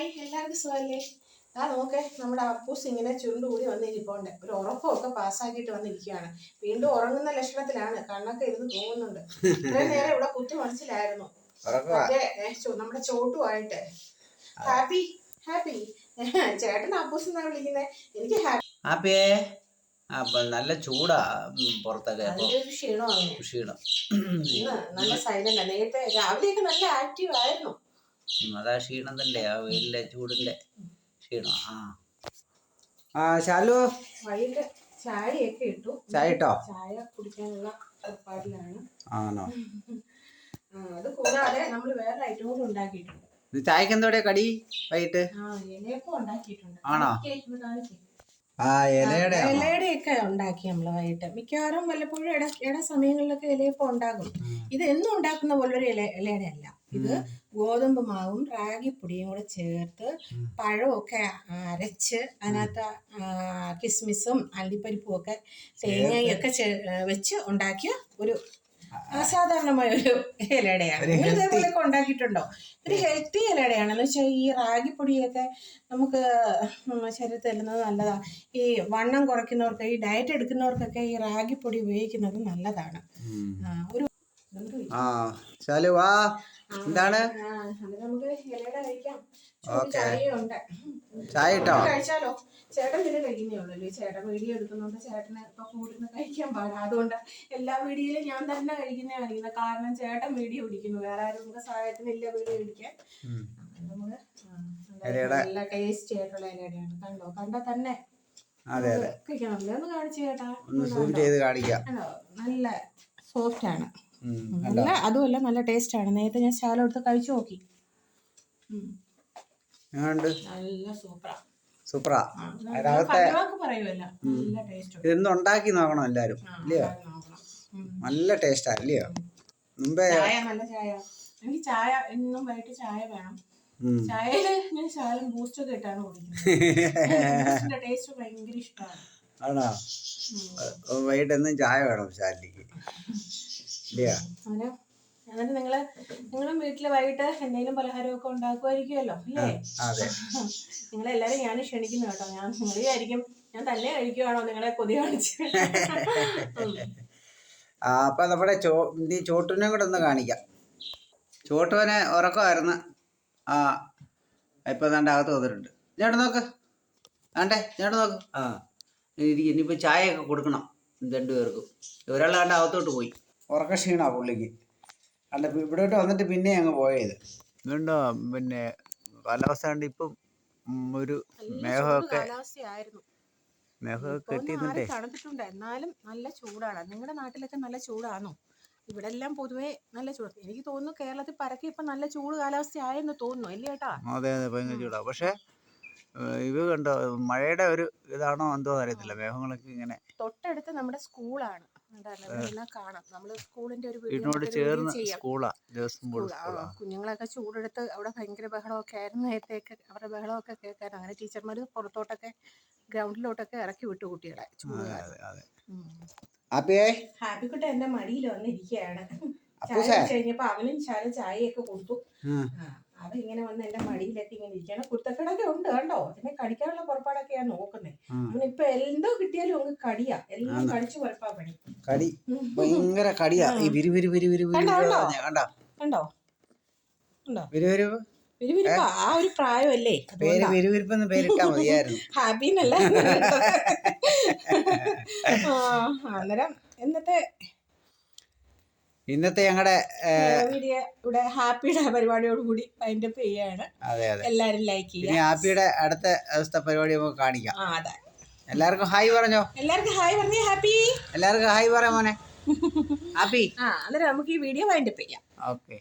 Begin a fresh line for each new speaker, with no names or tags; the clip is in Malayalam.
ഹായ് എല്ലാവർക്കും സുഖമല്ലേ? ആ നോക്കേ നമ്മുടെ അപ്പൂസ് ഇങ്ങനെ ചുരുണ്ടുകൂടി വന്നിരിപ്പുണ്ട്. ഒരു ഉറക്കമൊക്കെ പാസ്സാക്കിയിട്ട് വന്നിരിക്കുകയാണ്. വീണ്ടും ഉറങ്ങുന്ന ലക്ഷണത്തിലാണ്. കണ്ണൊക്കെ ഇരുന്ന് തൂങ്ങുന്നുണ്ട്. ഇത്രയും നേരം ഇവിടെ കുത്തി മറിച്ചിലായിരുന്നു നമ്മുടെ ചോട്ടുമായിട്ട്. Happy happy. ചേട്ടൻ അപ്പൂസ് എന്നാ വിളിക്കുന്നത് എനിക്ക് ഹാപ്പി
അപ്പൊ നല്ല ചൂടാ പുറത്തൊക്കെ ക്ഷീണം.
ഇന്ന് നല്ല സൈലന്റ് നേരത്തെ രാവിലെയൊക്കെ നല്ല ആക്റ്റീവ് ആയിരുന്നു.
അതാ ക്ഷീണം തന്നെ ആ വെയിലിന്റെ ചൂടിന്റെ ക്ഷീണം. ആ. ആ ശാലു?
വൈകിട്ട് ചായയൊക്കെ ഇട്ടു.
ചായ ഇട്ടോ?
ചായ കുടിക്കാനുള്ള ഏർപ്പാടിലാണ്.
ആണോ?
അത് കൂടാതെ നമ്മൾ വേറെ ഐറ്റം കൂടി ഉണ്ടാക്കിയിട്ടുണ്ട്.
ചായക്ക് എന്തോടെ കടി വൈകിട്ട്? ആണോ? ആ ഇലയുടെ
ഇലയുടെയൊക്കെ ഉണ്ടാക്കി നമ്മൾ വൈകിട്ട്. മിക്കവാറും വല്ലപ്പോഴും ഇട ഇട സമയങ്ങളിലൊക്കെ ഇലയപ്പം ഉണ്ടാകും. ഇത് എന്നും ഉണ്ടാക്കുന്ന പോലെ ഒരു ഇല ഇലയുടെ അല്ല. ഇത് ഗോതമ്പ് മാവും റാഗിപ്പൊടിയും കൂടെ ചേർത്ത് പഴമൊക്കെ അരച്ച് അതിനകത്ത് കിസ്മിസും അണ്ടിപ്പരിപ്പും ഒക്കെ തേങ്ങയൊക്കെ വെച്ച് ഉണ്ടാക്കിയ ഒരു അസാധാരണമായ ഒരു ഇലയുടെയാണ്.
ഒരു
നിങ്ങൾ ഇതേപോലെയൊക്കെ ഉണ്ടാക്കിയിട്ടുണ്ടോ? ഒരു ഹെൽത്തി ഇലയുടെയാണ്. എന്ന് വെച്ചാൽ ഈ റാഗിപ്പൊടിയൊക്കെ നമുക്ക് ശരീരത്തിൽ തരുന്നത് നല്ലതാണ് ഈ വണ്ണം കുറയ്ക്കുന്നവർക്ക് ഈ ഡയറ്റ് എടുക്കുന്നവർക്കൊക്കെ ഈ റാഗിപ്പൊടി ഉപയോഗിക്കുന്നത് നല്ലതാണ്. ഒരു.
ആ ശാലു വാ. എന്താണ്? ഓക്കെ. ചായ ഇട്ടോ?
ചേട്ടൻ പിന്നെ കഴിക്കുന്നേ ഉള്ളൂ ചേട്ടൻ വീഡിയോ എടുക്കുന്നുണ്ട് ചേട്ടന് ഇപ്പൊ കൂടുതൽ കഴിക്കാൻ പാടില്ല അതുകൊണ്ട് എല്ലാ വീഡിയോയിലും ഞാൻ തന്നെ കഴിക്കുന്നേ അറിയുന്നത് കാരണം ചേട്ടൻ വീഡിയോ പിടിക്കുന്നു. വേറെ ആരും നമുക്ക് സഹായത്തിന് ഇല്ല വീഡിയോ പിടിക്കാൻ.
നമുക്ക്
നല്ല ടേസ്റ്റി ആയിട്ടുള്ള ഇലയുടെയാണ്. കണ്ടോ? കണ്ടാ തന്നെ
അതെ അതെ.
കഴിക്കണമല്ലോ ഒന്ന് കാണിച്ചു ചേട്ടാ.
ഒന്ന് സൂം ചെയ്ത് കാണിക്കാം.
കണ്ടോ? നല്ല സോഫ്റ്റ് ആണ് നല്ല അതുമല്ല നല്ല ടേസ്റ്റ് ആണ്. നേരത്തെ ഞാൻ ശകലം എടുത്ത് കഴിച്ചു നോക്കി. നല്ല സൂപ്പറാ.
സൂപ്പറാ ഇതൊന്നും ഉണ്ടാക്കി നോക്കണം എല്ലാരും ഇല്ലയോ? നല്ല ടേസ്റ്റാ ഇല്ലയോ? മുമ്പേ
ചായ നല്ല ചായ. എനിക്ക് ചായ എന്നും വൈകിട്ട് ചായ വേണം.
ഉം.
ചായയിൽ ഞാൻ ശാലം ബൂസ്റ്റ് ഒക്കെ ഇട്ടാണ് കുടിക്കുന്നത്. ടേസ്റ്റ് ഭയങ്കര ഇഷ്ടമാണ്.
ആണോ? വൈകിട്ട് എന്നും ചായ വേണം ശാലിക്ക് ഇല്ലയോ
അങ്ങനെ എന്നിട്ട് നിങ്ങൾ നിങ്ങളും വീട്ടിൽ വൈകിട്ട് എന്തെങ്കിലും പലഹാരമൊക്കെ ഉണ്ടാക്കുമായിരിക്കുമല്ലോ അല്ലേ? നിങ്ങളെല്ലാരും ഞാൻ ക്ഷണിക്കുന്നു കേട്ടോ. ഞാൻ നിങ്ങൾ വിചാരിക്കും ഞാൻ തന്നെ കഴിക്കുവാണോ നിങ്ങളെ കൊതി കാണിച്ച്?
ആ അപ്പൊ നമ്മുടെ ചോ ഈ കൂടെ ഒന്ന് കാണിക്കാം. ചോട്ടുവനെ ഉറക്കമായിരുന്നു. ആ ഇപ്പൊ തന്റെ അകത്ത് വന്നിട്ടുണ്ട്. ചേട്ടൻ നോക്ക്. ആണ്ടേ ചേട്ടൻ നോക്ക്. ആ. ഇനിയിപ്പോ ചായ ഒക്കെ കൊടുക്കണം രണ്ടുപേർക്കും ഒരാളാണ്ട് അകത്തോട്ട് പോയി. ഉറക്ക ക്ഷീണാ പുള്ളിക്ക്. അല്ല ഇവിടോട്ട് വന്നിട്ട് പിന്നെ അങ്ങ് പോയത്. വീണ്ടോ പിന്നെ കാലാവസ്ഥ കണ്ട് ഇപ്പം ഒരു
നല്ല
മേഘമൊക്കെ
കാലാവസ്ഥയായിരുന്നു.
മേഘമൊക്കെ
തണുത്തിട്ടുണ്ട്. എന്നാലും നല്ല ചൂടാണ്. നിങ്ങളുടെ നാട്ടിലൊക്കെ നല്ല ചൂടാണോ ഇവിടെ എല്ലാം പൊതുവെ നല്ല ചൂട്. എനിക്ക് തോന്നുന്നു കേരളത്തിൽ പരക്കെ ഇപ്പൊ നല്ല ചൂട് കാലാവസ്ഥ ആയെന്ന് തോന്നുന്നു. അല്ലേ ഏട്ടാ
അതെ അതെ ഭയങ്കര ചൂടാ. പക്ഷേ ഇത് കണ്ടോ മഴയുടെ ഒരു ഇതാണോ എന്തോ അറിയത്തില്ല. മേഘങ്ങളൊക്കെ ഇങ്ങനെ
സ്കൂളാണ്. കാണാം. നമ്മൾ സ്കൂളിന്റെ ഒരു
വീടിനോട് ചേർന്ന്
ചെയ്യാം.
സ്കൂളാ ജോസഫ് ബോൾ
സ്കൂൾ, ആ,
സ്കൂളാ.
കുഞ്ഞുങ്ങളൊക്കെ ചൂടെടുത്ത് അവിടെ ഭയങ്കര ബഹളമൊക്കെ ആയിരുന്നു നേരത്തെയൊക്കെ. അവരുടെ ബഹളമൊക്കെ കേൾക്കാൻ അങ്ങനെ ടീച്ചർമാർ പുറത്തോട്ടൊക്കെ ഗ്രൗണ്ടിലോട്ടൊക്കെ ഇറക്കി വിട്ടു കുട്ടികളെ ഹാപ്പിക്കുട്ട എന്റെ മടിയിൽ വന്നിരിക്കുകയാണ്. ചായ കഴിഞ്ഞപ്പോ അവനും ചാല ചായയൊക്കെ കൊടുത്തു.
ഉം.
അവൻ ഇങ്ങനെ വന്ന് എന്റെ മടിയിലൊക്കെ ഇങ്ങനെ ഇരിക്കുകയാണ്. കുരുത്തക്കടൊക്കെ ഉണ്ട് കണ്ടോ? അതിനെ കടിക്കാനുള്ള കിട്ടിയാലും അങ്ങ് കടിയാ. എല്ലാം. കടിച്ചു പണി.
കടി. ഭയങ്കര കടിയാ. ഈ വിരു വിരു വിരു വിരു
കണ്ടോ, കണ്ടോ?
കണ്ടോ?
കണ്ടോ? കണ്ടോ?
വിരു വിരു?
വിരുവിരിപ്പ ആ ഒരു പ്രായമല്ലേ?
പേര്. വിരുവിരിപ്പെന്ന് പേരിട്ടാ മതിയായിരുന്നു.
ഹാബിന്നല്ല അന്നേരം ഇന്നത്തെ
ഇന്നത്തെ ഞങ്ങളുടെ
വീഡിയോ ഇവിടെ ഹാപ്പിയുടെ പരിപാടിയോട് കൂടി അതിന്റെ
അതെ
എല്ലാരും ലൈക്ക് ചെയ്യുക.
ആപ്പിയുടെ അടുത്ത ദിവസത്തെ പരിപാടി നമുക്ക് കാണിക്കാം.
ആ അതെ.
എല്ലാവർക്കും ഹായ് പറഞ്ഞോ.
എല്ലാവർക്കും ഹായ് പറഞ്ഞേ ഹാപ്പി.
എല്ലാവർക്കും ഹായ് പറയാം മോനെ. ഹാപ്പി.
ആ അന്നേരം നമുക്ക് ഈ വീഡിയോ വൈൻഡപ്പ് ചെയ്യാം.
ഓക്കെ.